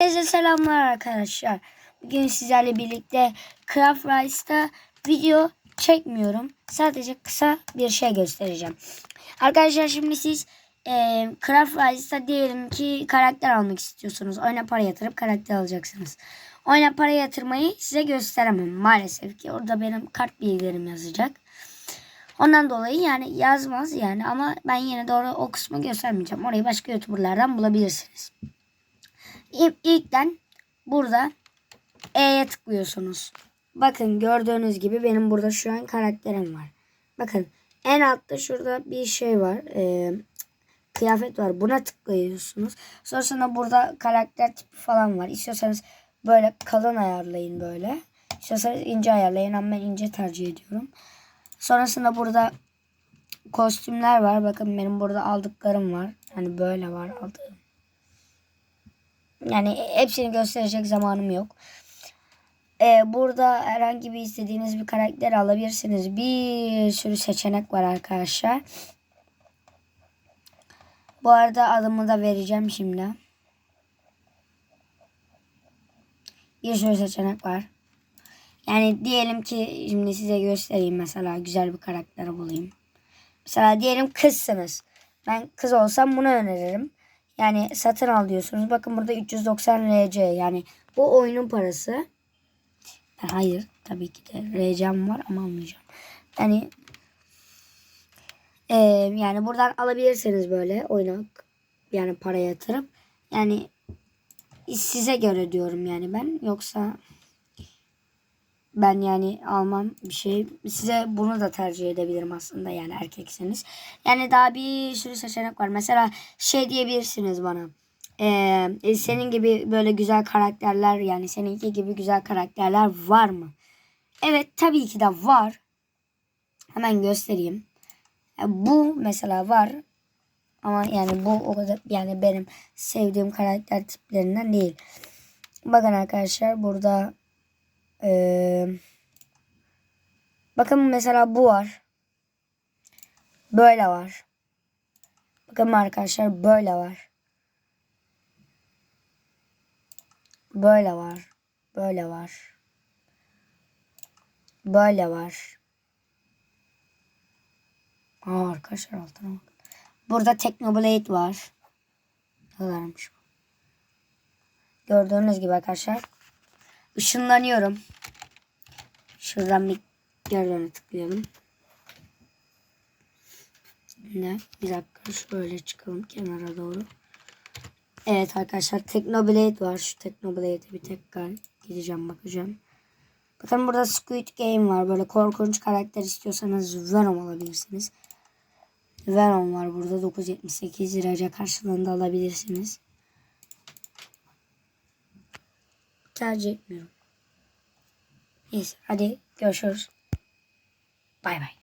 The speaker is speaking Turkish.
Herkese selamlar arkadaşlar. Bugün sizlerle birlikte Craft Rice'da video çekmiyorum. Sadece kısa bir şey göstereceğim. Arkadaşlar şimdi siz e, Craft Rice'da diyelim ki karakter almak istiyorsunuz. Oyuna para yatırıp karakter alacaksınız. Oyuna para yatırmayı size gösteremem maalesef ki. Orada benim kart bilgilerim yazacak. Ondan dolayı yani yazmaz yani ama ben yine doğru o kısmı göstermeyeceğim. Orayı başka YouTuber'lardan bulabilirsiniz. İlk, ilkten burada E'ye tıklıyorsunuz. Bakın gördüğünüz gibi benim burada şu an karakterim var. Bakın en altta şurada bir şey var. Ee, kıyafet var. Buna tıklıyorsunuz. Sonrasında burada karakter tipi falan var. İstiyorsanız böyle kalın ayarlayın böyle. İstiyorsanız ince ayarlayın ama ben ince tercih ediyorum. Sonrasında burada kostümler var. Bakın benim burada aldıklarım var. Hani böyle var aldığım. Yani hepsini gösterecek zamanım yok. Ee, burada herhangi bir istediğiniz bir karakter alabilirsiniz. Bir sürü seçenek var arkadaşlar. Bu arada adımı da vereceğim şimdi. Bir sürü seçenek var. Yani diyelim ki şimdi size göstereyim mesela güzel bir karakter bulayım. Mesela diyelim kızsınız. Ben kız olsam bunu öneririm. Yani satın al diyorsunuz. Bakın burada 390 RC yani bu oyunun parası. Ben hayır tabii ki de RC'm var ama almayacağım. Yani e, yani buradan alabilirsiniz böyle oyuna yani para yatırıp yani size göre diyorum yani ben yoksa ben yani almam bir şey. Size bunu da tercih edebilirim aslında yani erkekseniz. Yani daha bir sürü seçenek var. Mesela şey diyebilirsiniz bana. Ee, senin gibi böyle güzel karakterler yani seninki gibi güzel karakterler var mı? Evet tabii ki de var. Hemen göstereyim. Bu mesela var. Ama yani bu o kadar yani benim sevdiğim karakter tiplerinden değil. Bakın arkadaşlar burada ee, bakın mesela bu var. Böyle var. Bakın arkadaşlar böyle var. Böyle var. Böyle var. Böyle var. Aa, arkadaşlar altına bakın. Burada Technoblade var. Ne? Gördüğünüz gibi arkadaşlar. Işınlanıyorum. Şuradan bir gördüğünü tıklayalım. Ne? Bir dakika şöyle çıkalım kenara doğru. Evet arkadaşlar Technoblade var. Şu Technoblade'e bir tekrar gideceğim bakacağım. Bakın burada Squid Game var. Böyle korkunç karakter istiyorsanız Venom alabilirsiniz. Venom var burada 978 liraca karşılığında alabilirsiniz. Tercih etmiyorum. Neyse hadi görüşürüz. Bay bay.